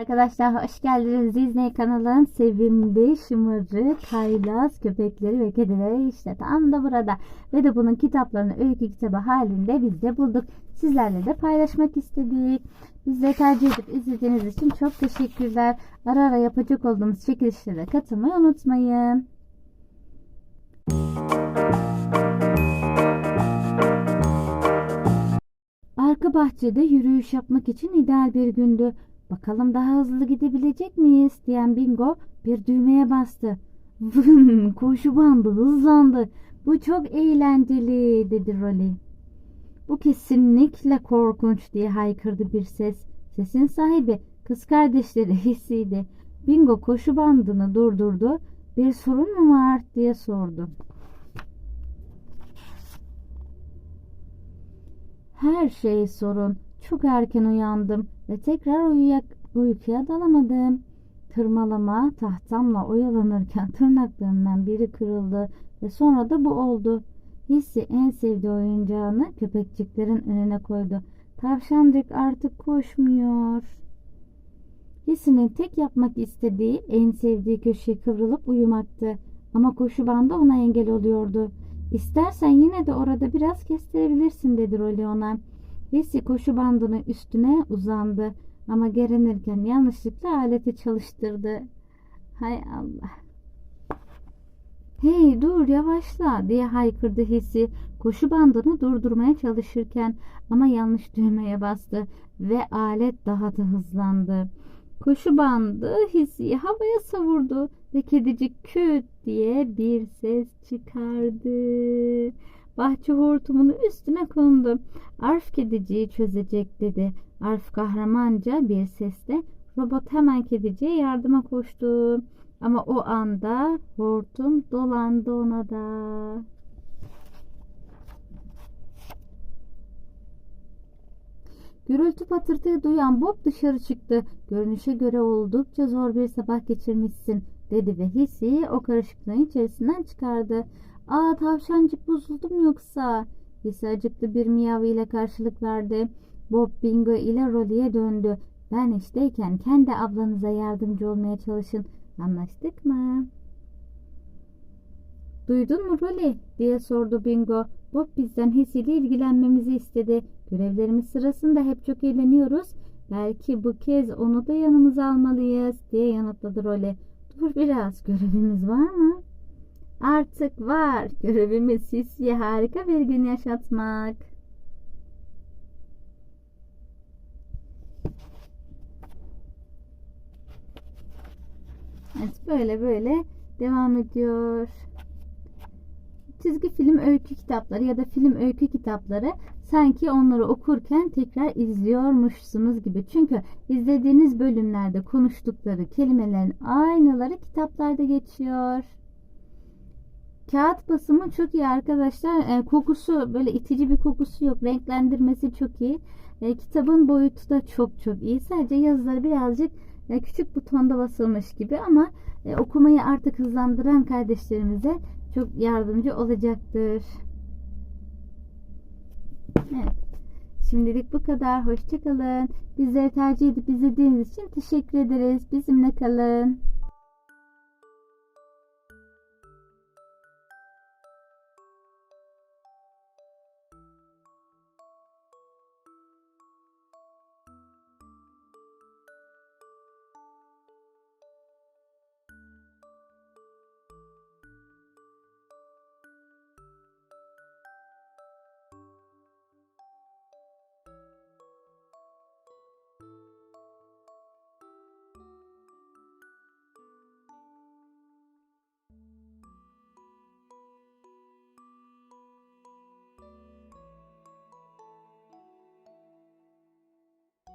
Arkadaşlar hoş geldiniz. Disney kanalın sevimli, şımarık, haylaz köpekleri ve kedileri işte tam da burada. Ve de bunun kitaplarını öykü kitabı halinde biz de bulduk. Sizlerle de paylaşmak istedik. Bizleri tercih edip izlediğiniz için çok teşekkürler. Ara ara yapacak olduğumuz çekilişlere katılmayı unutmayın. Arka bahçede yürüyüş yapmak için ideal bir gündü. Bakalım daha hızlı gidebilecek miyiz diyen Bingo bir düğmeye bastı. Vın koşu bandı hızlandı. Bu çok eğlenceli dedi Rolly. Bu kesinlikle korkunç diye haykırdı bir ses. Sesin sahibi kız kardeşleri hissiydi. Bingo koşu bandını durdurdu. Bir sorun mu var diye sordu. Her şey sorun. Çok erken uyandım ve tekrar uyuyak, uykuya dalamadım. Tırmalama tahtamla oyalanırken tırnaklarımdan biri kırıldı ve sonra da bu oldu. Hissi en sevdiği oyuncağını köpekçiklerin önüne koydu. Tavşancık artık koşmuyor. Hissinin tek yapmak istediği en sevdiği köşeye kıvrılıp uyumaktı. Ama koşu bandı ona engel oluyordu. İstersen yine de orada biraz kestirebilirsin dedi Rolly ona. Hissi koşu bandının üstüne uzandı ama gerenirken yanlışlıkla aleti çalıştırdı. Hay Allah. Hey dur yavaşla diye haykırdı Hissi koşu bandını durdurmaya çalışırken ama yanlış düğmeye bastı ve alet daha da hızlandı. Koşu bandı Hissi'yi havaya savurdu ve kedicik küt diye bir ses çıkardı. Bahçe hortumunu üstüne kondu. Arf kediciyi çözecek dedi. Arf kahramanca bir sesle robot hemen kediciye yardıma koştu. Ama o anda hortum dolandı ona da. Gürültü patırtıyı duyan Bob dışarı çıktı. Görünüşe göre oldukça zor bir sabah geçirmişsin dedi ve Hissi o karışıklığın içerisinden çıkardı. Aa tavşancık bozuldum yoksa? Hissi acıklı bir miyav ile karşılık verdi. Bob Bingo ile Rolly'e döndü. Ben işteyken kendi ablanıza yardımcı olmaya çalışın. Anlaştık mı? Duydun mu Rolly? diye sordu Bingo. Bob bizden Hissi ile ilgilenmemizi istedi. Görevlerimiz sırasında hep çok eğleniyoruz. Belki bu kez onu da yanımıza almalıyız diye yanıtladı Rolly. Dur biraz görevimiz var mı? Artık var. Görevimiz Hissi'ye harika bir gün yaşatmak. Evet böyle böyle devam ediyor. Çizgi film öykü kitapları ya da film öykü kitapları sanki onları okurken tekrar izliyormuşsunuz gibi. Çünkü izlediğiniz bölümlerde konuştukları kelimelerin aynıları kitaplarda geçiyor. Kağıt basımı çok iyi arkadaşlar. E, kokusu böyle itici bir kokusu yok. Renklendirmesi çok iyi. E, kitabın boyutu da çok çok iyi. Sadece yazıları birazcık e, küçük butonda basılmış gibi ama e, okumayı artık hızlandıran kardeşlerimize çok yardımcı olacaktır. Evet. Şimdilik bu kadar. Hoşçakalın. Bizleri tercih edip izlediğiniz için teşekkür ederiz. Bizimle kalın.